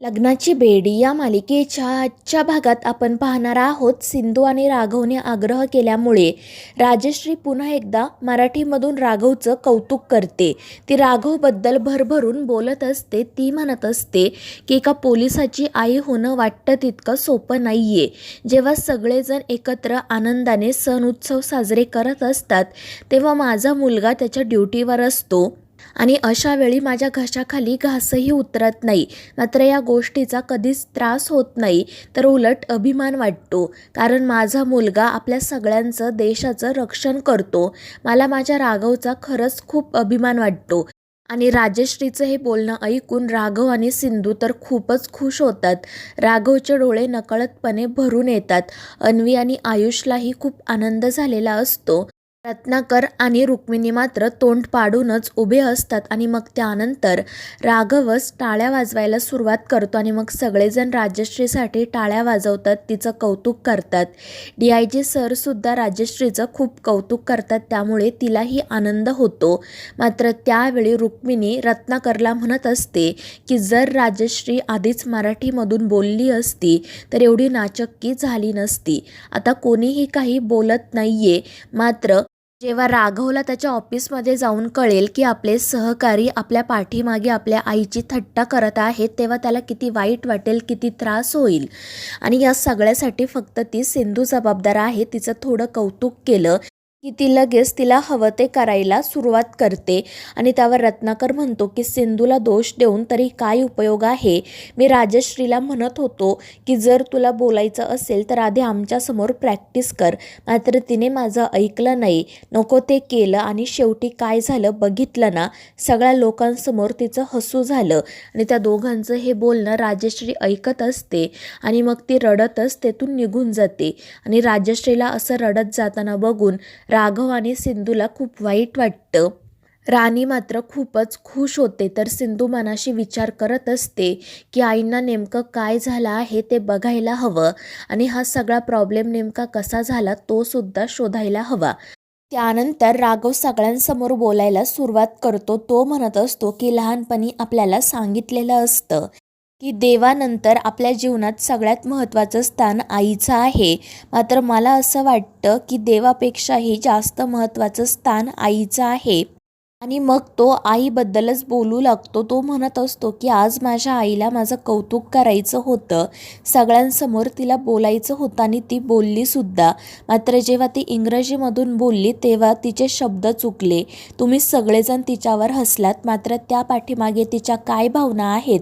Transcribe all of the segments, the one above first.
लग्नाची बेडी या मालिकेच्या आजच्या भागात आपण पाहणार आहोत. सिंधू आणि राघवने आग्रह केल्यामुळे राजश्री पुन्हा एकदा मराठीमधून राघवचं कौतुक करते. ती राघवबद्दल भरभरून बोलत असते. ती म्हणत असते की एका पोलिसाची आई होणं वाटतं तितकं सोपं नाही आहे जेव्हा सगळेजण एकत्र आनंदाने सण उत्सव साजरे करत असतात तेव्हा माझा मुलगा त्याच्या ड्युटीवर असतो. आणि अशा वेळी माझ्या घशाखाली घासही उतरत नाही. मात्र या गोष्टीचा कधीच त्रास होत नाही तर उलट अभिमान वाटतो. कारण माझा मुलगा आपल्या सगळ्यांचं देशाचं रक्षण करतो. मला माझ्या राघवचा खरंच खूप अभिमान वाटतो. आणि राजश्रीचं हे बोलणं ऐकून राघव आणि सिंधू तर खूपच खुश होतात. राघवचे डोळे नकळतपणे भरून येतात. अन्वी आणि आयुषलाही खूप आनंद झालेला असतो. रत्नाकर आणि रुक्मिणी मात्र तोंड पाडूनच उभे असतात आणि मग त्यानंतर राघवच टाळ्या वाजवायला सुरुवात करतो आणि मग सगळेजण राजश्रीसाठी टाळ्या वाजवतात तिचं कौतुक करतात. डी आय जी सरसुद्धा राजश्रीचं खूप कौतुक करतात त्यामुळे तिलाही आनंद होतो. मात्र त्यावेळी रुक्मिणी रत्नाकरला म्हणत असते की जर राजश्री आधीच मराठीमधून बोलली असती तर एवढी नाचक्की झाली नसती. आता कोणीही काही बोलत नाहीये मात्र जेव्हा राघवला त्याच्या ऑफिसमध्ये जाऊन कळेल की आपले सहकारी आपल्या पाठीमागे आपल्या आईची थट्टा करत आहेत तेव्हा त्याला किती वाईट वाटेल किती त्रास होईल. आणि या सगळ्यासाठी फक्त ती सिंधू जबाबदार आहे तिचं थोडं कौतुक केलं. की ती लगेच तिला हवं ते करायला सुरुवात करते. आणि त्यावर रत्नाकर म्हणतो की सिंधूला दोष देऊन तरी काय उपयोग आहे? मी राजश्रीला म्हणत होतो की जर तुला बोलायचं असेल तर आधी आमच्यासमोर प्रॅक्टिस कर. मात्र तिने माझं ऐकलं नाही. नको ते केलं आणि शेवटी काय झालं बघितलं ना. सगळ्या लोकांसमोर तिचं हसू झालं. आणि त्या दोघांचं हे बोलणं राजश्री ऐकत असते. आणि मग ती रडतच तेथून निघून जाते. आणि राजश्रीला असं रडत जाताना बघून राघव आणि सिंधूला खूप वाईट वाटतं. राणी मात्र खूपच खुश होते तर सिंधू मनाशी विचार करत असते की आईंना नेमकं काय झालं आहे ते बघायला हवं आणि हा सगळा प्रॉब्लेम नेमका कसा झाला तो सुद्धा शोधायला हवा. त्यानंतर राघव सगळ्यांसमोर बोलायला सुरुवात करतो. तो म्हणत असतो की लहानपणी आपल्याला सांगितलेलं असतं. की देवानंतर आपल्या जीवनात सगळ्यात महत्त्वाचं स्थान आईचं आहे. मात्र मला असं वाटतं की देवापेक्षाही जास्त महत्त्वाचं स्थान आईचं आहे. आणि मग तो आईबद्दलच बोलू लागतो. तो म्हणत असतो की आज माझ्या आईला माझं कौतुक करायचं होतं. सगळ्यांसमोर तिला बोलायचं होतं आणि ती बोललीसुद्धा मात्र जेव्हा ती इंग्रजीमधून बोलली तेव्हा तिचे शब्द चुकले. तुम्ही सगळेजण तिच्यावर हसलात. मात्र त्या पाठीमागे तिच्या काय भावना आहेत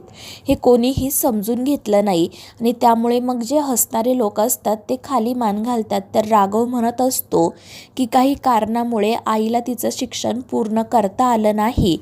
हे कोणीही समजून घेतलं नाही. आणि त्यामुळे मग जे हसणारे लोक असतात ते खाली मान घालतात. तर राघव म्हणत असतो की काही कारणामुळे आईला तिचं शिक्षण पूर्ण काढता आलं नाही.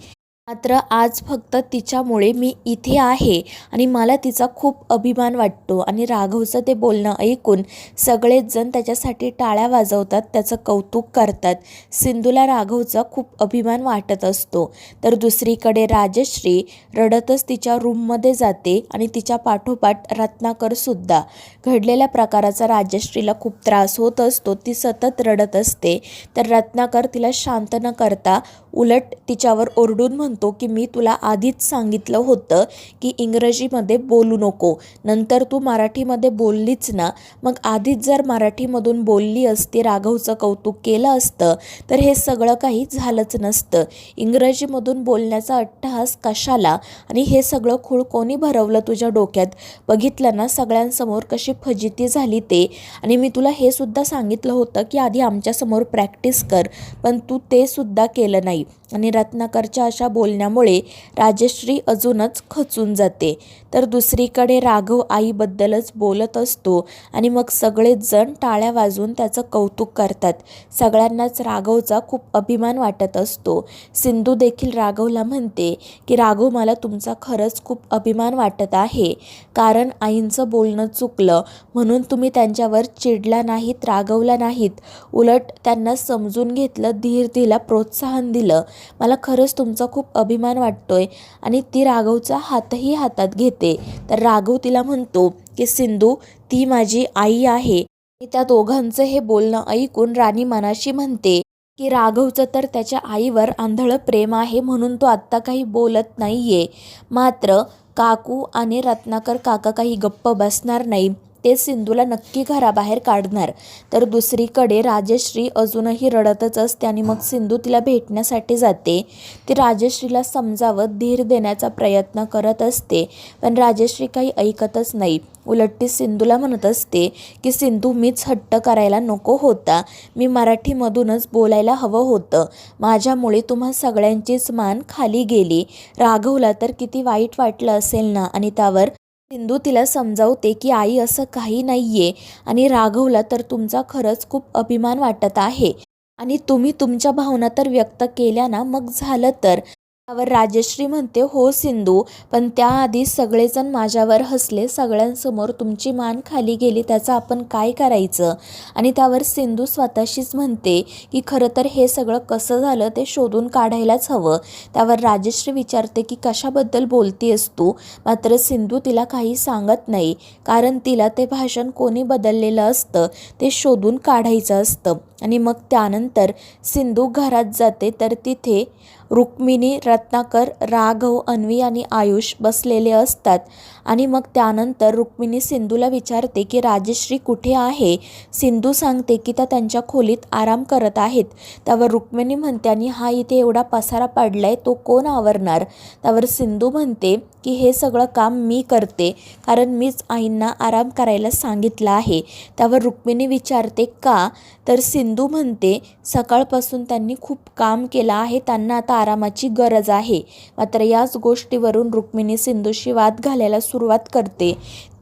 मात्र आज फक्त तिच्यामुळे मी इथे आहे आणि मला तिचा खूप अभिमान वाटतो आणि राघवचं ते बोलणं ऐकून सगळेच जण त्याच्यासाठी टाळ्या वाजवतात त्याचं कौतुक करतात. सिंधूला राघवचा खूप अभिमान वाटत असतो. तर दुसरीकडे राजश्री रडतच तिच्या रूममध्ये जाते आणि तिच्या पाठोपाठ रत्नाकरसुद्धा घडलेल्या प्रकाराचा राजश्रीला खूप त्रास होत असतो ती सतत रडत असते. तर रत्नाकर तिला शांत न करता उलट तिच्यावर ओरडून म्हणतो की मी तुला आधीच सांगितलं होतं की इंग्रजीमध्ये बोलू नको. नंतर तू मराठीमध्ये बोललीच ना. मग आधीच जर मराठीमधून बोलली असती राघवचं कौतुक केलं असतं तर हे सगळं काही झालंच नसतं. इंग्रजीमधून बोलण्याचा अट्टहास कशाला? आणि हे सगळं खूळ कोणी भरवलं तुझ्या डोक्यात? बघितलं ना सगळ्यांसमोर कशी फजिती झाली ते. आणि मी तुला हे सुद्धा सांगितलं होतं की आधी आमच्यासमोर प्रॅक्टिस कर पण तू ते सुद्धा केलं नाही. आणि रत्नाकरच्या अशा बोलण्यामुळे राजश्री अजूनच खचून जाते. तर दुसरीकडे राघव आईबद्दलच बोलत असतो आणि मग सगळेच जण टाळ्या वाजवून त्याचं कौतुक करतात. सगळ्यांनाच राघवचा खूप अभिमान वाटत असतो. सिंधू देखील राघवला म्हणते की राघव मला तुमचा खरंच खूप अभिमान वाटत आहे. कारण आईंचं बोलणं चुकलं. म्हणून तुम्ही त्यांच्यावर चिडला नाहीत रागवला नाहीत. उलट त्यांना समजून घेतलं धीर दिला प्रोत्साहन दिलं. मला खरंच तुमचा खूप अभिमान वाटतोय आणि ती राघवचा हातही हातात घेते. तर राघव तिला म्हणतो की सिंधू ती माझी आई आहे. आणि त्या दोघांचं हे बोलणं ऐकून राणी मनाशी म्हणते की राघवचं तर त्याच्या आईवर आंधळं प्रेम आहे म्हणून तो आत्ता काही बोलत नाहीये. मात्र काकू आणि रत्नाकर काका काही गप्प बसणार नाही. ते सिंधूला नक्की घराबाहेर काढणार. तर दुसरीकडे राजश्री अजूनही रडतच असते आणि मग सिंधू तिला भेटण्यासाठी जाते. ती राजश्रीला समजावत धीर देण्याचा प्रयत्न करत असते पण राजश्री काही ऐकतच नाही. उलट ती सिंधूला म्हणत असते की सिंधू मीच हट्ट करायला नको होता. मी मराठीमधूनच बोलायला हवं होतं. माझ्यामुळे तुम्हा सगळ्यांचीच मान खाली गेली. राघवला तर किती वाईट वाटलं असेल ना? आणि त्यावर सिंधू तिला समजावते की आई असं काही नाहीये आणि राघवला तर तुमचा खरंच खूप अभिमान वाटत आहे आणि तुम्ही तुमच्या भावना तर व्यक्त केल्या ना मग झालं तर? त्यावर राजश्री म्हणते हो सिंधू पण त्याआधी सगळेजण माझ्यावर हसले सगळ्यांसमोर तुमची मान खाली गेली त्याचं आपण काय करायचं? आणि त्यावर सिंधू स्वतःशीच म्हणते की खरं तर हे सगळं कसं झालं ते शोधून काढायलाच हवं. त्यावर राजश्री विचारते की कशाबद्दल बोलतीयस तू? मात्र सिंधू तिला काही सांगत नाही कारण तिला ते भाषण कोणी बदललेलं असतं ते शोधून काढायचं असतं. आणि मग त्यानंतर सिंधू घरात जाते. तर तिथे रुक्मिणी रत्नाकर राघव अन्वी आणि आयुष बसलेले असतात. आणि मग त्यानंतर रुक्मिणी सिंधूला विचारते की राजश्री कुठे आहे? सिंधू सांगते की त्या त्यांच्या खोलीत आराम करत आहेत. त्यावर रुक्मिणी म्हणते आणि हा इथे एवढा पसारा पाडलाय तो कोण आवरणार? त्यावर सिंधू म्हणते की हे सगळं काम मी करते कारण मीच आईंना आराम करायला सांगितलं आहे. त्यावर रुक्मिणी विचारते का? तर सिंधू म्हणते सकाळपासून त्यांनी खूप काम केलं आहे त्यांना आता आरामाची गरज आहे. मात्र याच गोष्टीवरून रुक्मिणी सिंधूशी वाद घालायला सुरुवात करते.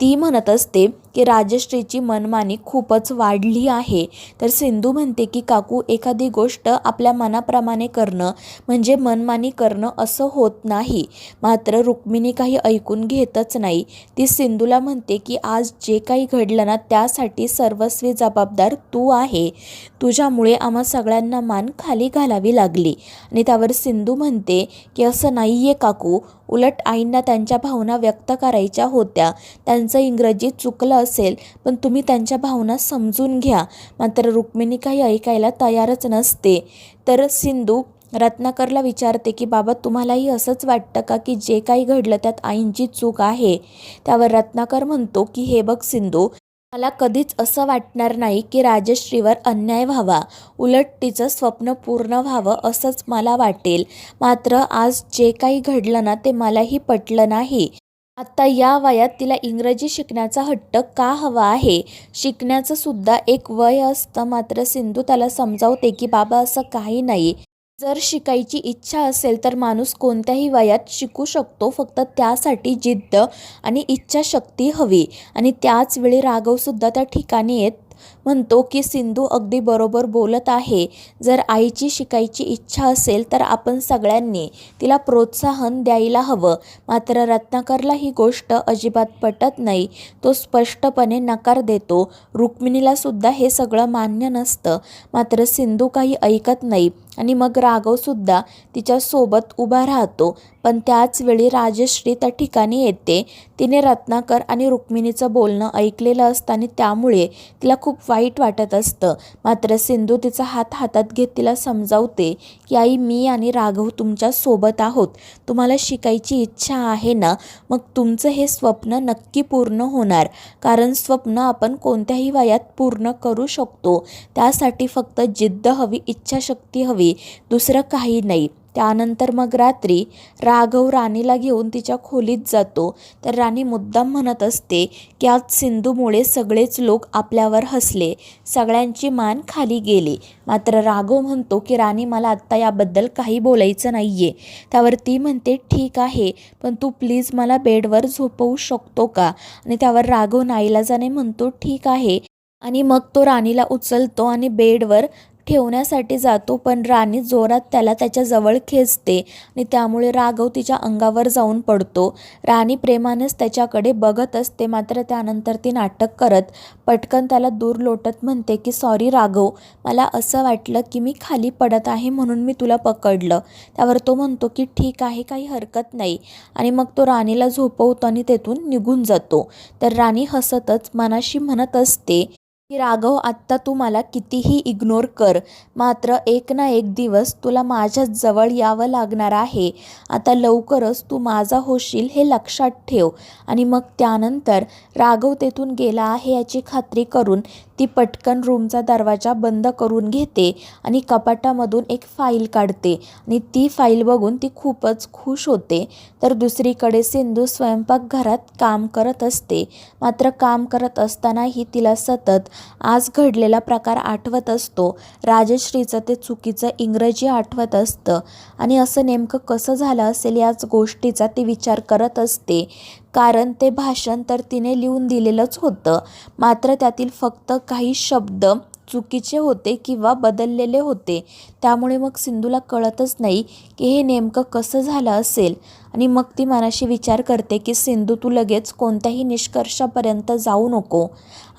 ती म्हणत असते की राजश्रीची मनमानी खूपच वाढली आहे. तर सिंधू म्हणते की काकू एखादी गोष्ट आपल्या मनाप्रमाणे करणं म्हणजे मनमानी करणं असं होत नाही. मात्र रुक्मिणी काही ऐकून घेतच नाही. ती सिंधूला म्हणते की आज जे काही घडलं ना त्यासाठी सर्वस्वी जबाबदार तू आहे. तुझ्यामुळे आम्हा सगळ्यांना मान खाली घालावी लागली. आणि त्यावर सिंधू म्हणते की असं नाही आहे काकू. उलट आईंना त्यांच्या भावना व्यक्त करायच्या होत्या. त्यांचं इंग्रजी चुकलं असेल पण तुम्ही त्यांच्या भावना समजून घ्या. मात्र रुक्मिणी काही ऐकायला तयारच नसते. तर सिंधू रत्नाकरला विचारते की बाबा तुम्हालाही असंच वाटतं का की जे काही घडलं त्यात आईंची चूक आहे? त्यावर रत्नाकर म्हणतो की हे बघ सिंधू मला कधीच असं वाटणार नाही की राजश्रीवर अन्याय व्हावा. उलट तिचं स्वप्न पूर्ण व्हावं असंच मला वाटेल. मात्र आज जे काही घडलं ना ते मलाही पटलं नाही. आत्ता या वयात तिला इंग्रजी शिकण्याचा हट्ट का हवा आहे? शिकण्याचं सुद्धा एक वय असतं मात्र सिंधू त्याला समजावते की बाबा असं काही नाही. जर शिकायची इच्छा असेल तर माणूस कोणत्याही वयात शिकू शकतो. फक्त त्यासाठी जिद्द आणि इच्छाशक्ती हवी आणि त्याच वेळी राघवसुद्धा त्या ठिकाणी येत म्हणतो की सिंधू अगदी बरोबर बोलत आहे. जर आईची शिकायची इच्छा असेल तर आपण सगळ्यांनी तिला प्रोत्साहन द्यायला हवं. मात्र रत्नाकरला ही गोष्ट अजिबात पटत नाही. तो स्पष्टपणे नकार देतो. रुक्मिणीला सुद्धा हे सगळं मान्य नसतं. मात्र सिंधू काही ऐकत नाही आणि मग राघवसुद्धा तिच्यासोबत उभा राहतो. पण त्याच वेळी राजश्री त्या ठिकाणी येते. तिने रत्नाकर आणि रुक्मिणीचं बोलणं ऐकलेलं असतं आणि त्यामुळे तिला खूप वाईट वाटत असतं. मात्र सिंधू तिचा हात हातात घेत तिला समजावते की आई मी आणि राघव तुमच्यासोबत आहोत. तुम्हाला शिकायची इच्छा आहे ना? मग तुमचं हे स्वप्न नक्की पूर्ण होणार. कारण स्वप्न आपण कोणत्याही वयात पूर्ण करू शकतो. त्यासाठी फक्त जिद्द हवी इच्छाशक्ती हवी. दुसरं काही नाही. त्यानंतर मग रात्री राघव राणीला घेऊन तिच्या खोलीत जातो. तर राणी मुद्दाम म्हणत असते की आज सिंधूमुळे सगळेच लोक आपल्यावर हसले. सगळ्यांची मान खाली गेली. मात्र राघव म्हणतो की राणी मला आत्ता याबद्दल काही बोलायचं नाही आहे त्यावर ती म्हणते ठीक आहे पण तू प्लीज मला बेडवर झोपवू शकतो का? आणि त्यावर राघव नाईलाजाने म्हणतो ठीक आहे. आणि मग तो राणीला उचलतो आणि बेडवर ठेवण्यासाठी जातो पण राणी जोरात त्याला त्याच्याजवळ खेचते आणि त्यामुळे राघव तिच्या अंगावर जाऊन पडतो. राणी प्रेमानेच त्याच्याकडे बघत असते मात्र त्यानंतर ती नाटक करत पटकन त्याला दूर लोटत म्हणते की सॉरी राघव मला असं वाटलं की मी खाली पडत आहे म्हणून मी तुला पकडलं. त्यावर तो म्हणतो की ठीक आहे काही हरकत नाही. आणि मग तो राणीला झोपवतो आणि तेथून निघून जातो. तर राणी हसतच मनाशी म्हणत असते की राघव आत्ता तू मला कितीही इग्नोर कर. मात्र एक ना एक दिवस तुला माझ्या जवळ यावं लागणार आहे. आता लवकरच तू माझा होशील हे लक्षात ठेव. आणि मग त्यानंतर राघव तेथून गेला आहे याची खात्री करून ती पटकन रूमचा दरवाजा बंद करून घेते आणि कपाटामधून एक फाईल काढते. आणि ती फाईल बघून ती खूपच खुश होते. तर दुसरीकडे सिंधू स्वयंपाकघरात काम करत असते. मात्र काम करत असतानाही तिला सतत आज घडलेला प्रकार आठवत असतो. राजश्रीचं ते चुकीचं इंग्रजी आठवत असतं. आणि असं नेमकं कसं झालं असेल याच गोष्टीचा ती विचार करत असते. कारण ते भाषण तर तिने लिहून दिलेलंच होतं. मात्र त्यातील फक्त काही शब्द चुकीचे होते किंवा बदललेले होते. त्यामुळे मग सिंधूला कळतच नाही की हे नेमकं कसं झालं असेल. आणि मग ती मनाशी विचार करते की सिंधू तू लगेच कोणत्याही निष्कर्षापर्यंत जाऊ नको.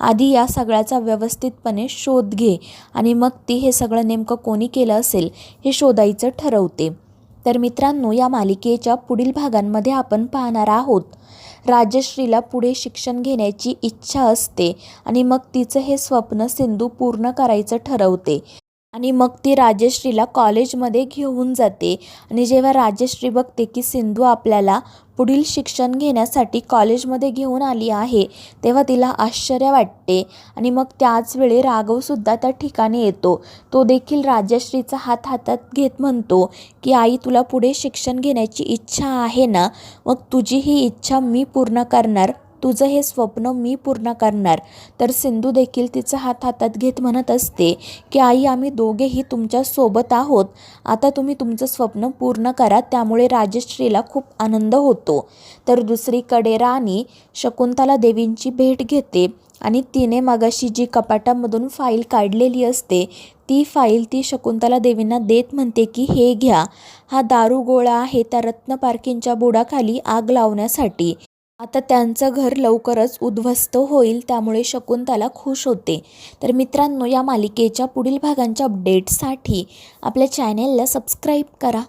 आधी या सगळ्याचा व्यवस्थितपणे शोध घे आणि मग ती हे सगळं नेमकं कोणी केलं असेल हे शोधायचं ठरवते. तर मित्रांनो या मालिकेच्या पुढील भागांमध्ये आपण पाहणार आहोत. राजश्रीला पुढे शिक्षण घेण्याची इच्छा असते आणि मग तिचं हे स्वप्न सिंधू पूर्ण करायचं ठरवते. आणि मग ती राजश्रीला कॉलेजमध्ये घेऊन जाते. आणि जेव्हा राजश्री बघते की सिंधू आपल्याला पुढील शिक्षण घेण्यासाठी कॉलेजमध्ये घेऊन आली आहे तेव्हा तिला आश्चर्य वाटते. आणि मग त्याच वेळी राघवसुद्धा त्या ठिकाणी येतो. तो देखील राजश्रीचा हात हातात घेत म्हणतो की आई तुला पुढे शिक्षण घेण्याची इच्छा आहे ना? मग तुझी ही इच्छा मी पूर्ण करणार. तुझं हे स्वप्न मी पूर्ण करणार. तर सिंधू देखील तिचा हात हातात घेत म्हणत असते की आई आम्ही दोघेही तुमच्यासोबत आहोत. आता तुम्ही तुमचं स्वप्न पूर्ण करा. त्यामुळे राजश्रीला खूप आनंद होतो. तर दुसरीकडे राणी शकुंतला देवींची भेट घेते आणि तिने मगाशी जी कपाटामधून फाईल काढलेली असते ती फाईल ती शकुंतला देवींना देत म्हणते की हे घ्या. हा दारू गोळा आहे त्या रत्न बुडाखाली आग लावण्यासाठी. आता त्यांचं घर लवकरच उद्ध्वस्त होईल त्यामुळे शकुंतला खुश होते. तर मित्रांनो या मालिकेच्या पुढील भागांच्या अपडेट्ससाठी आपल्या चॅनेलला सबस्क्राईब करा.